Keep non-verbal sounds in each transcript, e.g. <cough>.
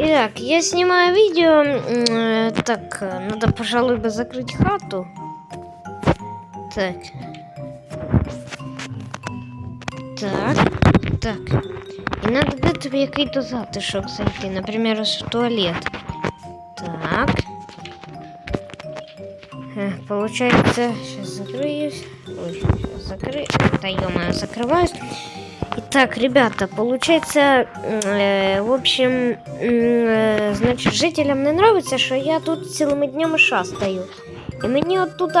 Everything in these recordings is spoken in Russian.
Итак, я снимаю видео. э, Так, надо, пожалуй, бы закрыть хату. Так. Так. Так. І надо дати в який-то затишок зайти. Ось в туалет. Так. Э, Получается, сейчас закрыюсь. Ой, сейчас закрою. Да ё закрываюсь. Итак, ребята, получается, э, в общем, м, э, значит, жителям не нравится, що я тут цілими днями шастаю. І мені от туди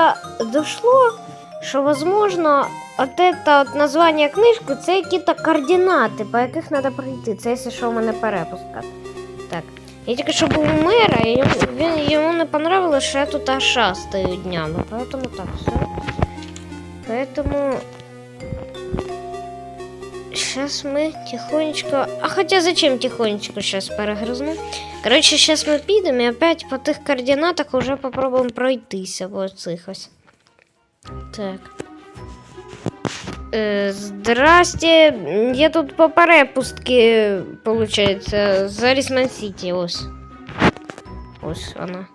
дошло, що, возможно, от это от названня книжки це якісь координати, по яких треба пройти. Це якщо що в мене перепустка. Так. Я тільки що був у мера, і він, йому не понравилось, що я тут аж шастаю днями. Поэтому так, все. Поэтому Сейчас мы тихонечко... А хотя зачем тихонечко сейчас перегрызну? Короче, сейчас мы підемо і опять по тих координатах уже попробуємо пройтися по цих ось. Так. Е, здрасте. Я тут по перепустки, получается, за Рисман Сити, ось. Ось вона.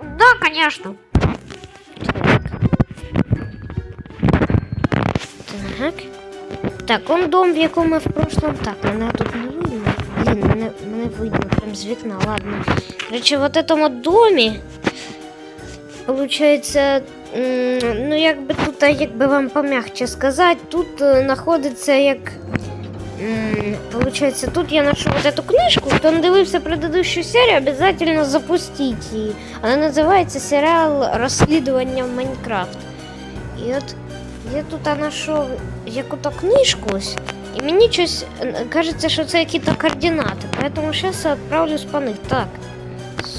Да, конечно. Так. Так. Так, он дом, в якому ми в прошлом. Так, мене тут не видно. Блін, мене, мене видно прям з вікна, ладно. Короче, вот этом от домі. Получается, м, ну якби тут, а якби вам помягче сказати, тут е, знаходиться як. м, Получается, тут я нашел вот эту книжку. Хто не дивився предыдущую серію, обязательно запустіть її. Вона називається серіал Розслідування в Майнкрафт. І от я тут знайшов яку-то книжку ось, і мені щось е, кажеться, що це якісь координати. Поэтому зараз я відправлюсь по них. Так.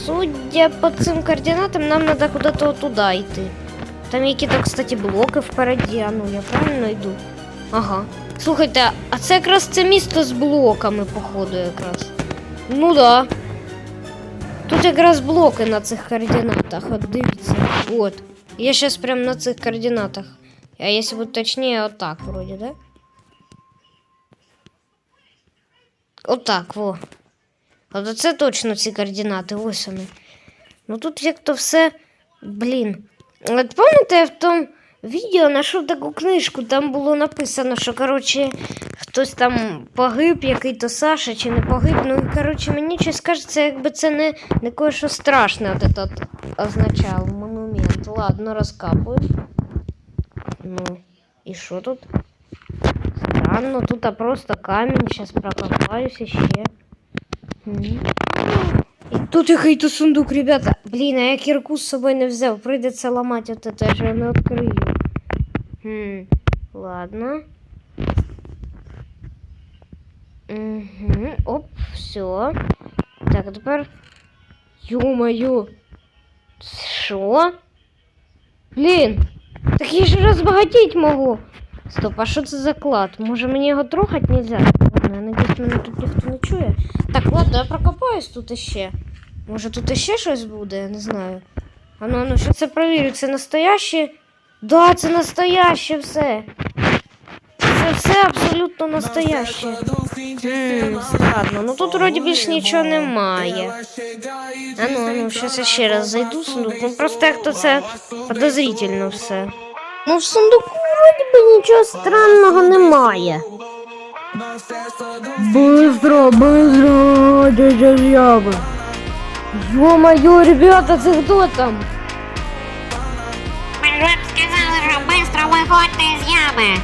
Судя по цим координатам, нам треба куди-то туди йти. Там які-то, кстати, блоки впереді. А ну, я правильно йду? Ага. Слухайте, а це якраз це місто з блоками, походу, якраз. Ну да. Тут якраз блоки на цих координатах. От дивіться. От. Я зараз прям на цих координатах. А если быть точнее, вот так вроде, да? Вот так, во. От це точно ці координати, ось вони. Ну тут як-то все. Блін. От пам'ятаєте, я в тому відео знайшов таку книжку, там було написано, що, коротше, хтось там погиб, який-то Саша чи не погиб. Ну і коротше, мені щось кажеться, якби це не, не кое-що страшне от этот означав монумент. Ладно, розкапую. Ну, и что тут? Странно, тут а просто камень. Сейчас прокопаюсь еще. М. І тут який-то сундук, ребята. Блін, а я кірку з собою не взяв. Прийдеться ламати от это, я же не відкрию. Хм, ладно. Угу. Оп, все. Так, а тепер. Ё-моё. Що? Блін. Так я ж розбагатіть можу. Стоп, а що це за клад? Може мені його трогати нельзя? Ладно, я надіюсь, мене тут ніхто не чує. Так, ладно, я прокопаюсь тут іще. Може тут іще щось буде, я не знаю. А ну, ну, що це провірю, це настояще? Да, це настояще все Це все абсолютно настояще. Ммм, странно. Ну тут вроді більш нічого немає. А ну, а ну, зараз я ще раз зайду в сундук. Ну просто як то це подозрительно все. Ну в сундуку вроді би нічого странного немає. Быстро, быстро, дядя Яба. Ё-моё, ребята, це хто там? Ми ж вам сказали, що быстро виходьте з ями.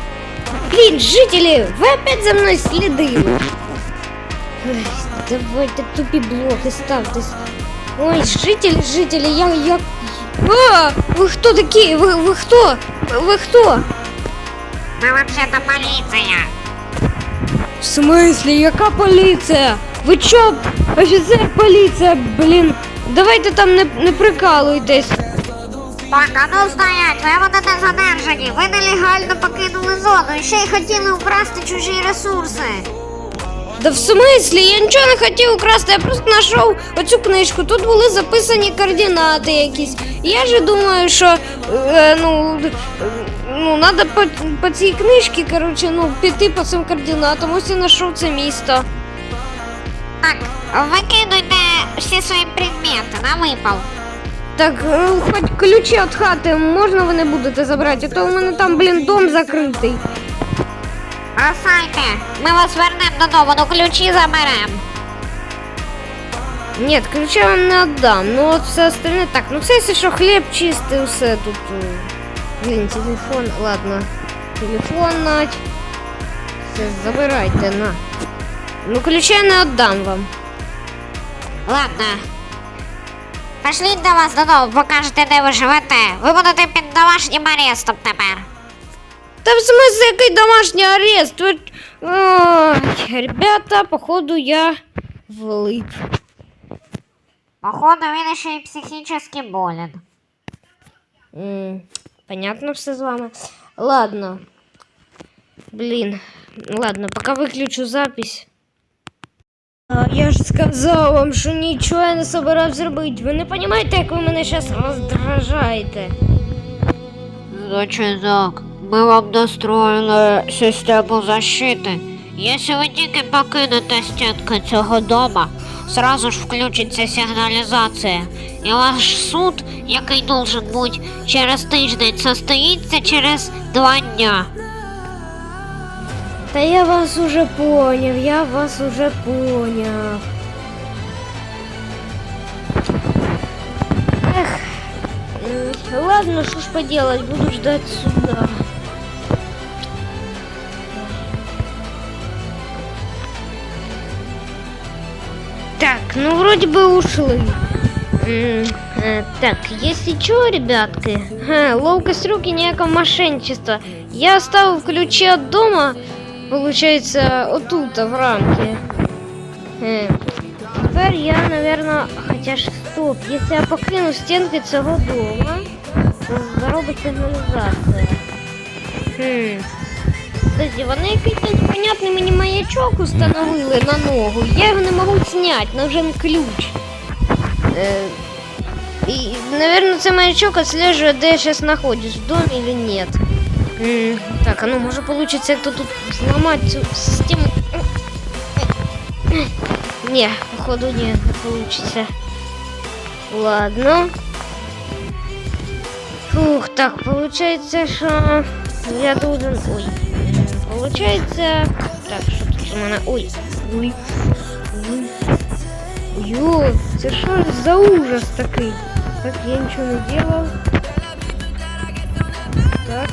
Блин, жители, вы опять за мной следили. Ой, давайте тупі блоки ставтесь. Ой, жители, жители, я, я... А, вы кто такие? Вы, вы кто? Вы кто? Ми вообще-то поліція. В смысле, яка поліція? Ви чо, офіцер поліція, блін? Давайте там не, не прикалуйтесь. Так, а ну стоять, ви будете задержані. Ви нелегально покинули зону і ще й хотіли вкрасти чужі ресурси. Да в смислі? Я нічого не хотів украсти, я просто знайшов оцю книжку. Тут були записані координати якісь. І Я же думаю, що е, ну, е, ну, треба по, по цій книжці, коротше, ну, піти по цим координатам. Ось я знайшов це місто. Так, викидуйте всі свої предмети на випал. Так, ну, хоч ключі від хати можна ви не будете забрати, а то у мене там, блін, дом закритий. Бросайте, ми вас вернемо додому, ну ключі заберемо. Ні, ключі я вам не віддам. Ну от все остальне так. Ну це якщо що хліб чистий, все тут. е, Блін, телефон, ладно. Телефон нать. Все, забирайте, на. Ну ключі я не віддам вам. Ладно. Пошліть до вас додому, покажете, де ви живете. Ви будете під домашнім арестом тепер. Та в смысле, який домашній арест? Ви... Ой, ребята, походу я влип. Походу, він ще й психічно болен. М, Понятно все з вами. Ладно. Блін. Ладно, пока виключу запись. Я ж сказав вам, що нічого я не собирав зробити. Ви не розумієте, як ви мене зараз роздражаєте. Зачизок, ми вам достроїли систему защити. Якщо ви тільки покинете стінки цього дома, сразу ж включиться сигналізація. І ваш суд, який должен бути через тиждень, состоїться через два дня. Та я вас уже поняв, я вас уже поняв. Эх, м, ладно, что ж поделать, буду ждать суда. Так, ну вроде бы ушли. Э, Так, если что, ребятки, ловкость руки ніякого мошенничества. Я оставив ключи от дома, получается, отут, в рамке. Е, Тепер я, наверное, хоча ж стоп, якщо я покину стінки цього дома, то заробить сигналізація. Хм. Кстати, вони якийсь непонятний мені маячок установили на ногу. Я його не можу зняти, нужен ключ. Е, и, наверное, це маячок отслеживает, де я сейчас знаходжусь, в доме или нет. Так, а ну може получится як-то тут сломать систему. Не, походу не, получится. Ладно. Фух, так, получается, что я должен... Ой. Получается... Так, что тут у мене... Ой. Ой. Ой. Це що ж за ужас такий? Так, я нічого не делал. Так.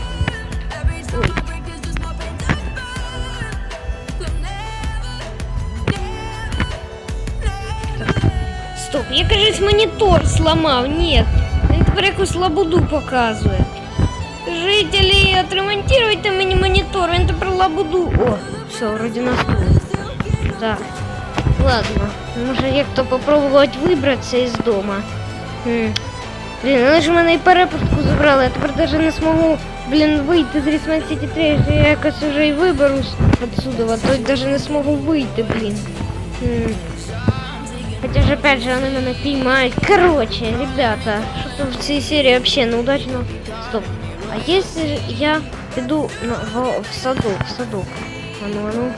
я кажуть монітор сломав. Ні. Він тепер якусь лабуду показує. Жителі, отремонтуйте мені монітор, він тепер лабуду. О, все, вроді нас тут. Так. Ладно, може як-то попробувати вибратися із дома. Хм. Блін, вони ж в мене і перепустку забрали, я тепер навіть не зможу, блін, вийти з Рісмен Сіті 3, якщо я якось вже і виберусь отсюда, то навіть не зможу вийти, блін. Хм. Хотя же опять же они меня поймают. Короче, ребята, что-то в цій серии вообще неудачно. Стоп. А если я иду на, в, в садок, в садок? А ну, а ну.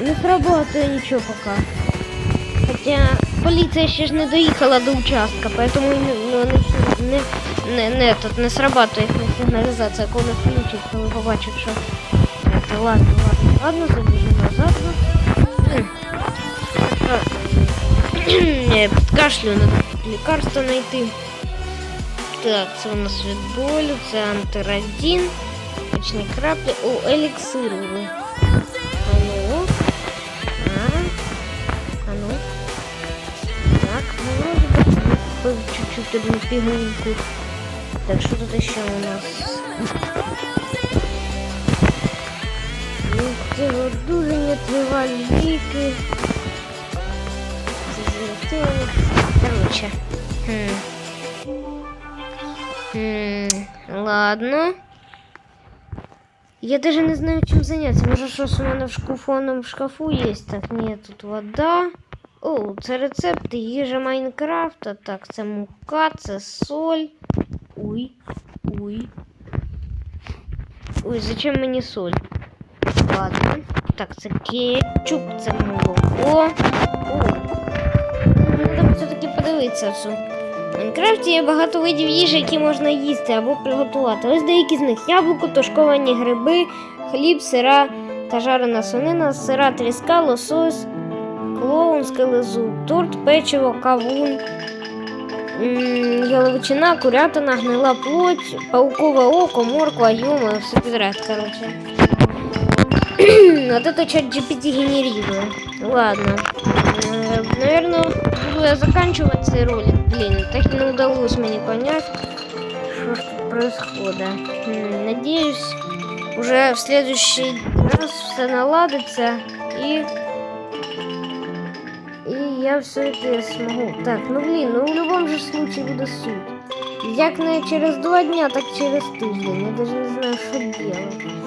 Не сработает ничего пока. Хотя полиция ще ж не доїхала до участка, поэтому ну, не, не, не, не, тут не срабатує їхня сигналізація, коли включить, коли побачить, що... Так, ладно, ладно, ладно, забіжу назад. М. Не, кашлю надо лекарство найти. Так, це у нас від болю, це антирадін, точні краплі. О, еліксиру. А ну. А. А ну. Так, ну вроде бы выпил чуть-чуть одну пигулку. Так, что тут еще у нас? Ух ты, вот дуже не отвивали ліки. Золотые. Короче. Хм. Хм. Ладно. Я даже не знаю, чем заняться. Может, что у меня в шкафоном в шкафу есть? Так, нет, тут вода. О, це рецепти їжа Майнкрафта. Так, це мука, це соль. Ой, ой. Ой, зачем мені соль? Ладно. Так, це кетчуп, це молоко. О, треба все-таки подивитися. В Майнкрафті є багато видів їжі, які можна їсти або приготувати. Ось деякі з них яблуко, тушковані гриби, хліб, сира та жарена свинина, сира тріска, лосось, клоун, скелезуб, торт, печиво, кавун, яловичина, курятина, гнила плоть, паукове око, морква, юма, все підряд, короче. <clears throat> Вот это чат GPT генерирует. Ладно. Наверное, буду я заканчивать ролик. Блин, так не удалось мне понять, что тут происходит. Надеюсь, уже в следующий раз все наладится и и я все это смогу. Так, ну блин, ну в любом же случае буде суть. Як не через два дня, так через тиждень. Я даже не знаю, что делать.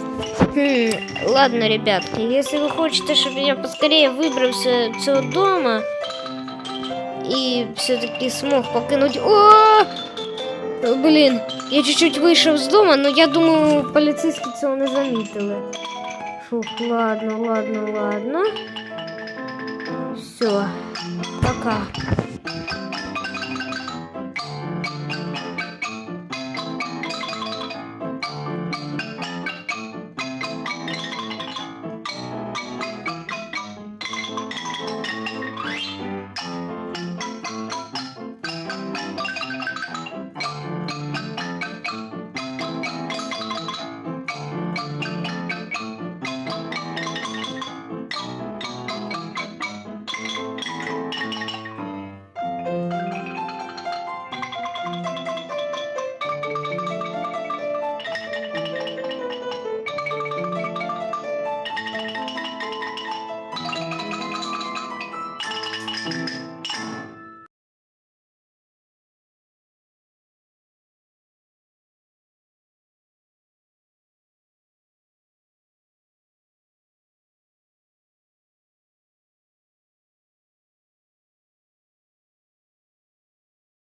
Хм, ладно, ребятки, если вы хотите, чтобы я поскорее выбрался цього дома и все-таки смог покинуть... О! Блин, я чуть-чуть вийшов з дома, но я думаю, поліцейські цього не замітили. Фух, ладно, ладно, ладно. Все, пока.